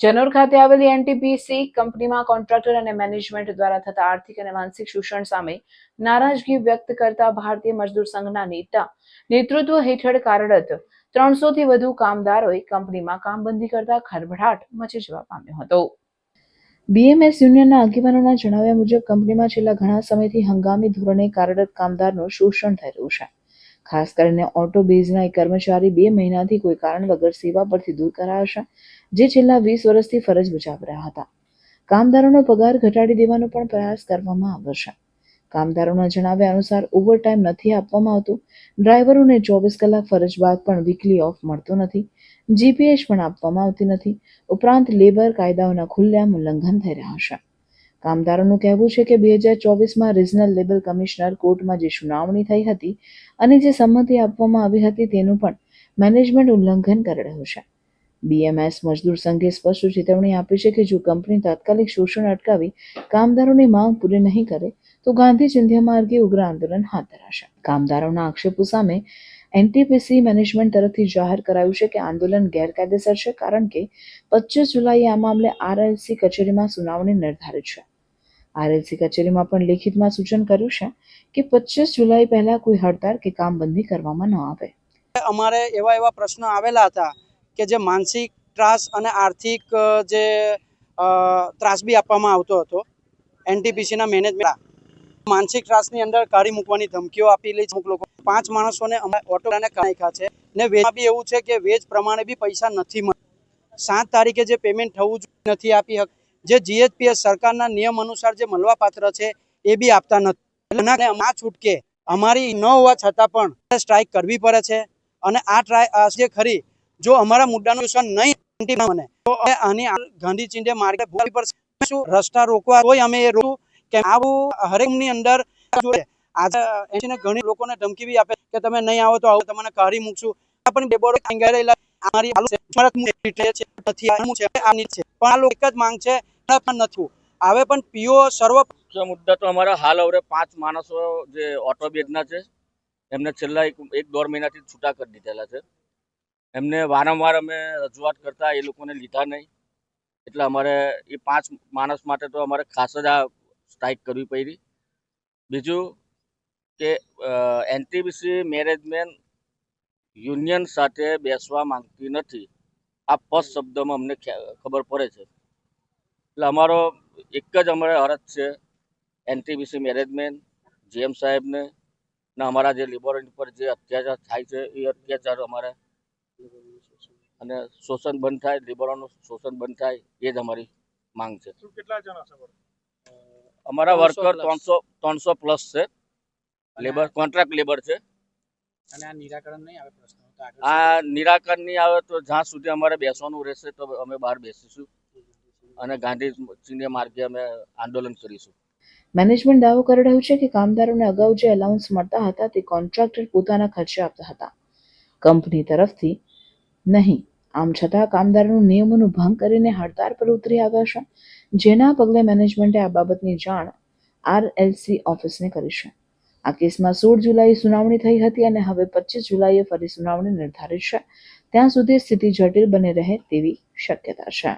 જનોર ખાતે આવેલી એનટીપીસી કંપનીમાં કોન્ટ્રાક્ટર અને મેનેજમેન્ટ દ્વારા થતા આર્થિક અને માનસિક શોષણ સામે નારાજગી વ્યક્ત કરતા ભારતીય મજદૂર સંઘના નેતા નેતૃત્વ હેઠળ કાર્યરત ત્રણસો થી વધુ કામદારોએ કંપનીમાં કામબંધી કરતા ખરભડાટ મચી જવા પામ્યો હતો. બીએમએસ યુનિયનના આગેવાનોના જણાવ્યા મુજબ, કંપનીમાં છેલ્લા ઘણા સમયથી હંગામી ધોરણે કાર્યરત કામદારનું શોષણ થઈ રહ્યું છે. ખાસ કરીને ઓટો બેઝના એક કર્મચારી બે મહિનાથી કોઈ કારણ વગર સેવા પરથી દૂર કરાયા જે છેલ્લા વીસ વર્ષથી ફરજ બજાવી રહ્યા હતા. કામદારોનો પગાર ઘટાડી દેવાનો પણ પ્રયાસ કરવામાં આવ્યો છે કામદારોના જણાવ્યા અનુસાર ઓવરટાઈમ નથી આપવામાં આવતું. ડ્રાઈવરોને ચોવીસ કલાક ફરજ બાદ પણ વીકલી ઓફ મળતો નથી. જીપીએસ પણ આપવામાં આવતી નથી. ઉપરાંત લેબર કાયદાઓના ખુલ્લેઆમ ઉલ્લંઘન થઈ રહ્યા છે. કામદારોનું કહેવું છે કે બે હજાર ચોવીસમાં રિજનલ લેબર કમિશનર કોર્ટમાં જે સુનાવણી થઈ હતી અને જે સંમતિ આપવામાં આવી હતી તેનું પણ મેનેજમેન્ટ ઉલ્લંઘન કરી રહ્યું છે. બીએમએસ મજદૂર સંઘે સ્પષ્ટ ચેતવણી આપી છે કે જો કંપની તાત્કાલિક શોષણ અટકાવી કામદારોની માંગ પૂરી નહીં કરે, તો ગાંધી ચિંધ્યા માર્ગે ઉગ્ર આંદોલન હાથ ધરાશે. કામદારોના આક્ષેપો સામે એનટીપીસી મેનેજમેન્ટ તરફથી જાહેર કરાયું છે કે આંદોલન ગેરકાયદેસર છે, કારણ કે પચીસ જુલાઈએ આ મામલે આરએલસી કચેરીમાં સુનાવણી નિર્ધારિત છે. આરએલસી કચેરીમાં પણ લેખિતમાં સૂચન કર્યું છે કે પચીસ જુલાઈ પહેલા કોઈ હડતાળ કે કામબંધી કરવામાં ન આવે. અમારે એવા એવા પ્રશ્નો આવેલા હતા કે જે માનસિક ત્રાસ અને આર્થિક જે ત્રાસ બી આપવામાં આવતો હતો. એનટીપીસીના મેનેજમેન્ટ માનસિક ત્રાસની અંદર કાઢી મૂકવાની ધમકીઓ આપેલી અમુક લોકો પાંચ માણસોને અમે ઓટો નાખ્યા છે. ને વેજ બી એવું છે કે વેજ પ્રમાણે બી પૈસા નથી મળતા. સાત તારીખે જે પેમેન્ટ થવું નથી આપી હક જે જીએચપીએસ સરકારના નિયમ અનુસાર જે મળવાપાત્ર છે એ બી આપતા નથી. ના છૂટકે અમારી ન હોવા છતાં પણ સ્ટ્રાઇક કરવી પડે છે. અને આ ટ્રાય જે ખરી જો અમારા મુદ્દાનું સોલ્યુશન નહીં મને તો આની ગાંધી ચિંધ્ય માર્ગે ભૂલી પડશે. શું રસ્તા રોકવા હોય અમે એ રોકવું કે આવું હરેકની અંદર જોડે. આજે એને ઘણી લોકોને ધમકી બી આપે કે તમે નહીં આવો તો આવું તમને કાઢી મૂકશું. પણ બેબોડો કાંગારેલા અમારી આલુ. સ્મારક છે. નથી, આનું છે. આની છે. પણ આ લોકો એક જ માંગ છે. પણ નથી. હવે પણ પીઓ સર્વ મુદ્દા તો અમારા હાલ હવે પાંચ માણસો જે ઓટો બેડના છે, એમને છેલ્લા એક એક દોઢ મહિનાથી છૂટા કરી દીધેલા છે. એમને વારંવાર અમે રજૂઆત કરતા, એ લોકોને લીધા નહીં. એટલે અમારે એ પાંચ માણસ માટે તો અમારે ખાસ જ આ સ્ટ્રાઇક કરવી પડી બીજું કે એનટીબીસી મેનેજમેન્ટ યુનિયન સાથે બેસવા માંગતી નથી. આ ફર્સ્ટ શબ્દમાં અમને ખબર પડે છે. એટલે અમારો એક જ અમારે અરજ છે એનટીબીસી મેનેજમેન્ટ જેમ સાહેબને ને અમારા જે લેબોરેટરી પર જે અત્યાચાર થાય છે, એ અત્યાચાર અમારે અને શોષણ બંધ થાય લેબરોનું શોષણ બંધ થાય, એ જ અમારી માંગ છે. કેટલા જણા? અમારા 300 વર્કર. ત્રણસો ત્રણસો પ્લસ છે. લેબર કોન્ટ્રાક્ટ લેબર છે. અને આ નિરાકરણ નહીં આવે પ્રશ્ન? તો આ નિરાકરણ નહીં આવે તો જ્યાં સુધી અમારે બેસવાનું રહેશે તો અમે બહાર બેસીશું. અને ગાંધી ચિહ્ન માર્ગે અમે આંદોલન કરીશું. મેનેજમેન્ટ દાવો કરી રહ્યું છે કે કામદારોને અગાઉ જે અલાઉન્સ મળતા હતા તે કોન્ટ્રાક્ટર પોતાના ખર્ચે આપતા હતા. કંપની તરફથી નહીં. આમ છતાં કામદારોનું નિયમોનું ભંગ કરીને હડતાળ પર ઉતરી આવ્યા છે, જેના પગલે મેનેજમેન્ટે આ બાબતની જાણ આરએલસી ઓફિસને કરી છે. આ કેસમાં સોળ જુલાઈએ સુનાવણી થઈ હતી અને હવે પચીસ જુલાઈએ ફરી સુનાવણી નિર્ધારિત છે. ત્યાં સુધી સ્થિતિ જટિલ બની રહે તેવી શક્યતા છે.